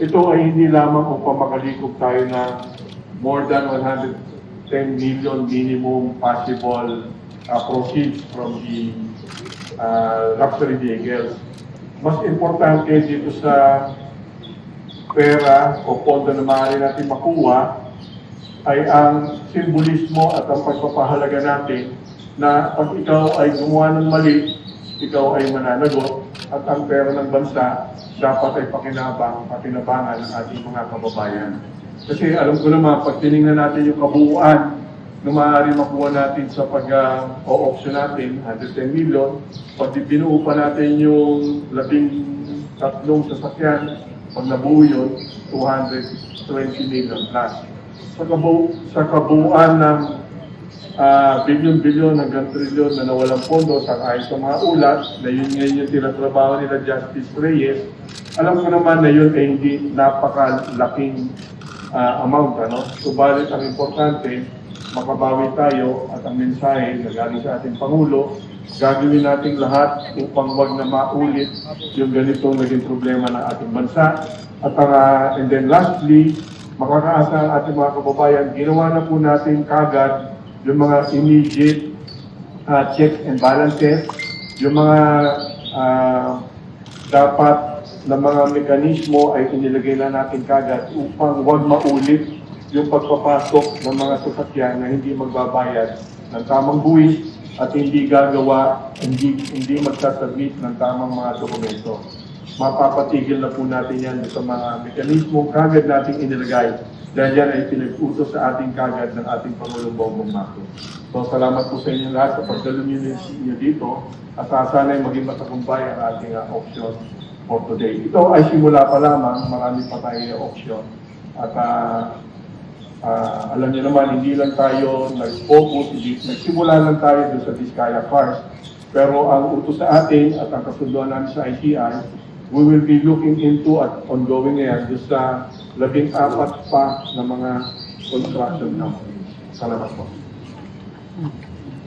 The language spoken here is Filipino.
ito ay hindi lamang upang makalikop tayo ng more than 110 million minimum possible uh, proceeds from the uh, luxury vehicles. Mas importante dito sa pera o pondo na maaari natin makuha ay ang simbolismo at ang pagpapahalaga natin na pag ikaw ay gumawa ng mali, ikaw ay mananagot at ang pera ng bansa dapat ay pakinabang, pakinabangan ng ating mga kababayan. Kasi alam ko naman, pag tinignan natin yung kabuuan na maaari makuha natin sa pag-o-auction natin, 110 million, pag binuo pa natin yung labing tatlong sasakyan, pag nabuo yun, 220 million plus. Sa, kabu sa kabuuan ng ah, bilyon-bilyon hanggang trilyon na nawalang pondo sa ayon sa mga ulat, na yun ngayon yung tinatrabaho nila Justice Reyes, alam ko naman na yun ay hindi napakalaking ah, amount. Ano? Subalit ang importante, makabawi tayo at ang mensahe na galing sa ating Pangulo, gagawin nating lahat upang wag na maulit yung ganitong naging problema ng ating bansa. At ah, and then lastly, makakaasa ang ating mga kababayan, ginawa na po natin kagad yung mga immediate uh, checks and balances, yung mga ah, dapat na mga mekanismo ay inilagay na natin kagad upang huwag maulit yung pagpapasok ng mga sasakyan na hindi magbabayad ng tamang buwis at hindi gagawa, hindi, hindi magsasubmit ng tamang mga dokumento. Mapapatigil na po natin yan sa mga mekanismo kagad nating inilagay dahil yan ay pinag-utos sa ating kagad ng ating Pangulong Bongbong Marcos. So salamat po sa inyo lahat sa pagdalo niyo dito at sana'y maging matagumpay ang ating uh, auction for today. Ito ay simula pa lamang, marami pa tayo auction. At ah, ah, alam niyo naman, hindi lang tayo nag-focus, hindi, nagsimula lang tayo doon sa Vizcaya Cars. Pero ang utos sa atin at ang kasunduan namin sa ITI, we will be looking into at ongoing ngayon doon sa labing apat pa na mga construction companies. Salamat po.